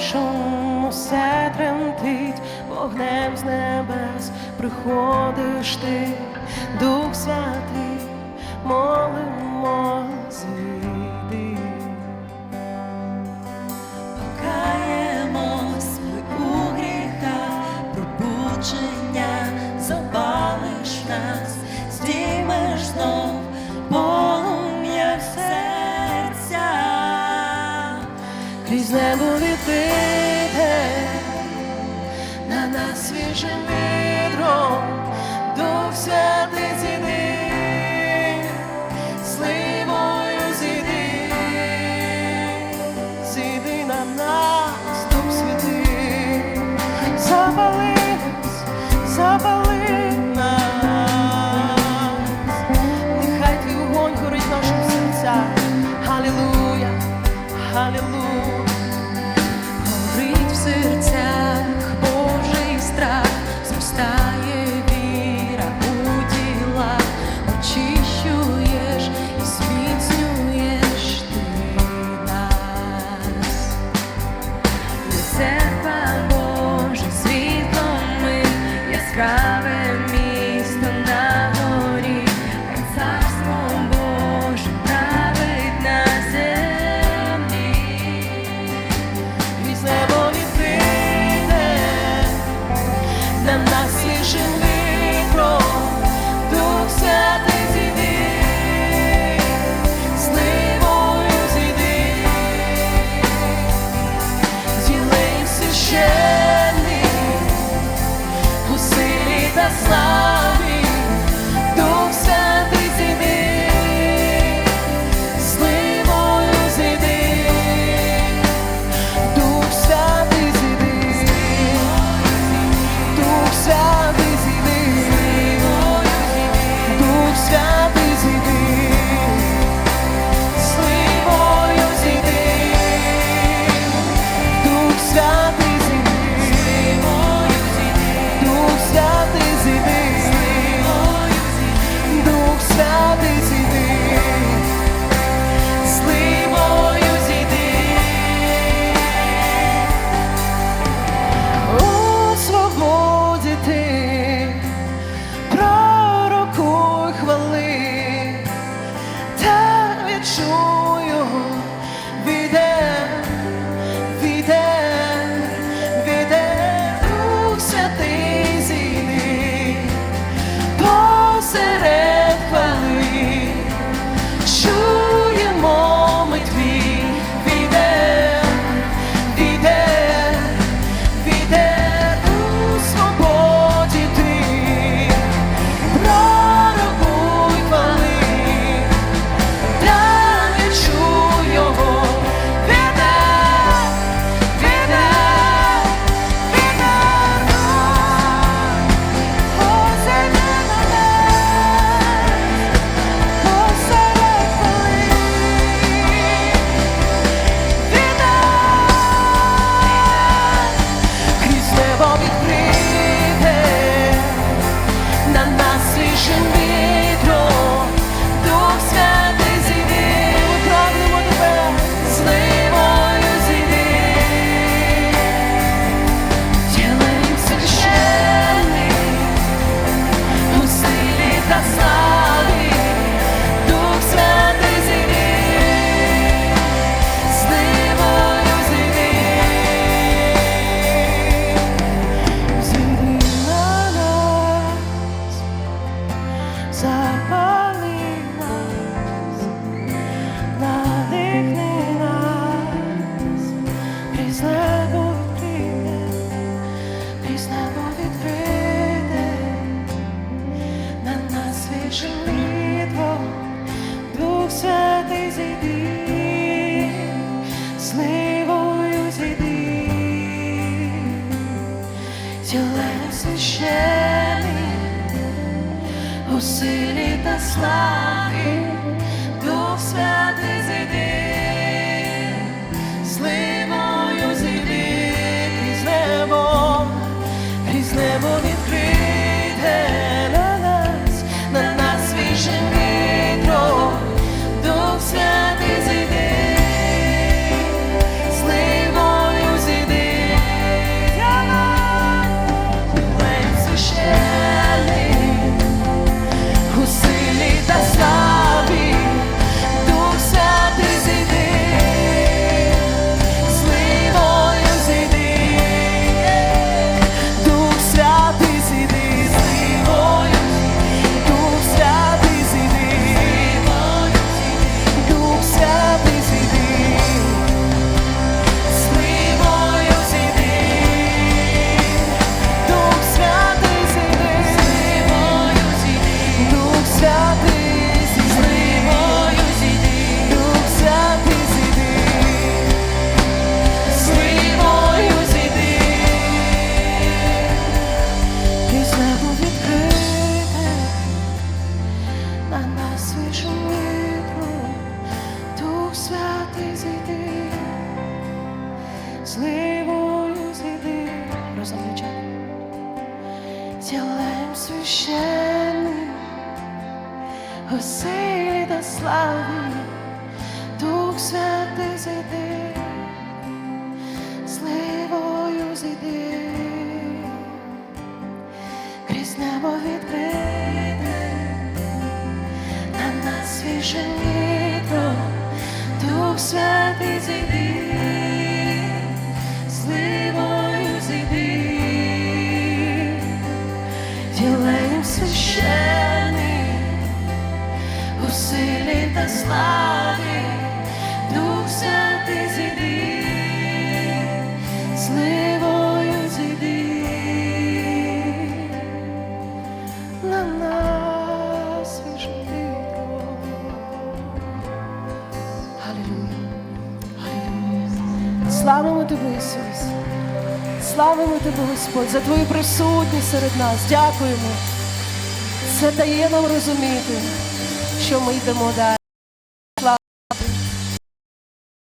Гомоном шум тремтить, вогнем з небес приходиш ти, Дух Святий, молимо зійди. Покаємось ми у гріха, пробудження запалиш нас, здіймеш знов полум'я серця. Крізь небо the. у силі та славі. Тілем священним, у силі та славі, Дух Святий зійди, зливою зійди, крізь небо відкрите, на нас свіже вітро, Дух Святий зійди, Славимо Тебе, Ісус. Славимо Тебе, Господь, за Твою присутність серед нас. Дякуємо. Це дає нам розуміти, що ми йдемо далі.